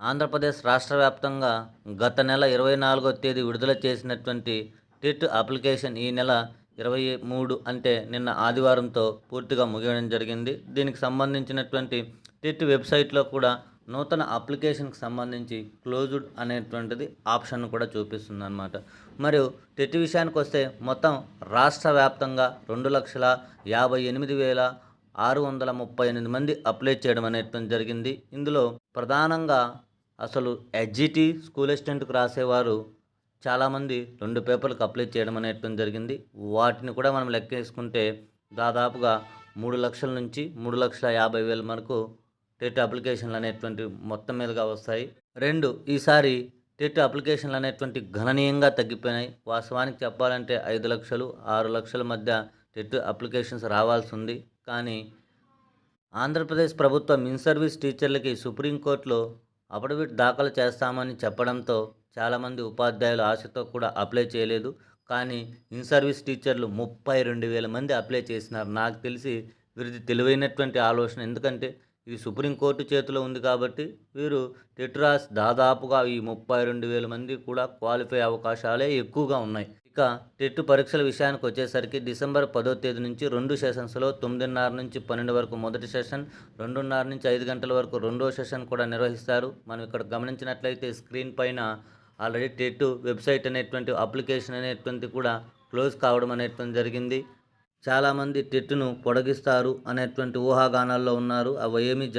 ఆంధ్రప్రదేశ్ రాష్ట్ర వ్యాప్తంగా గత నెల ఇరవై నాలుగో తేదీ విడుదల చేసినటువంటి టిట్ అప్లికేషన్ ఈ నెల ఇరవై మూడు అంటే నిన్న ఆదివారంతో పూర్తిగా ముగియడం జరిగింది. దీనికి సంబంధించినటువంటి టిట్ వెబ్సైట్లో కూడా నూతన అప్లికేషన్కి సంబంధించి క్లోజ్డ్ అనేటువంటిది ఆప్షన్ కూడా చూపిస్తుంది అనమాట మరియు టెట్ విషయానికి వస్తే మొత్తం రాష్ట్ర వ్యాప్తంగా రెండు లక్షల యాభై ఎనిమిది వేల ఆరు వందల ముప్పై ఎనిమిది మంది అప్లై చేయడం అనేటువంటి జరిగింది. ఇందులో ప్రధానంగా అసలు ఎస్జిటి స్కూల్ అసిస్టెంట్కి రాసేవారు చాలామంది రెండు పేపర్లకు అప్లై చేయడం అనేటువంటి జరిగింది. వాటిని కూడా మనం లెక్కేసుకుంటే దాదాపుగా మూడు లక్షల నుంచి మూడు లక్షల యాభై వేల వరకు టెట్ అప్లికేషన్లు అనేటువంటి మొత్తం మీదుగా వస్తాయి. రెండు ఈసారి టెట్ అప్లికేషన్లు అనేటువంటి గణనీయంగా తగ్గిపోయినాయి. వాస్తవానికి చెప్పాలంటే ఐదు లక్షలు ఆరు లక్షల మధ్య టెట్ అప్లికేషన్స్ రావాల్సి ఉంది. కానీ ఆంధ్రప్రదేశ్ ప్రభుత్వం ఇన్ సర్వీస్ టీచర్లకి సుప్రీంకోర్టులో అఫిడవిట్ దాఖలు చేస్తామని చెప్పడంతో చాలామంది ఉపాధ్యాయులు ఆశతో కూడా అప్లై చేయలేదు. కానీ ఇన్ సర్వీస్ టీచర్లు ముప్పై రెండు వేల మంది అప్లై చేసినారు. నాకు తెలిసి వీరిది తెలివైనటువంటి ఆలోచన. ఎందుకంటే ఇది సుప్రీంకోర్టు చేతిలో ఉంది కాబట్టి వీరు టెట్రాస్ దాదాపుగా ఈ ముప్పై రెండు వేల మంది కూడా క్వాలిఫై అవకాశాలే ఎక్కువగా ఉన్నాయి. ఇక టెట్ పరీక్షల విషయానికి వచ్చేసరికి డిసెంబర్ పదో తేదీ నుంచి రెండు సెషన్స్లో తొమ్మిదిన్నర నుంచి పన్నెండు వరకు మొదటి సెషన్ రెండున్నర నుంచి ఐదు గంటల వరకు రెండో సెషన్ కూడా నిర్వహిస్తారు. మనం ఇక్కడ గమనించినట్లయితే స్క్రీన్ పైన ఆల్రెడీ టెట్ వెబ్సైట్ అనేటువంటి అప్లికేషన్ అనేటువంటి కూడా క్లోజ్ కావడం అనేటువంటి జరిగింది. చాలామంది టెట్ను పొడిగిస్తారు అనేటువంటి ఊహాగానాల్లో ఉన్నారు. అవి ఏమీ జ-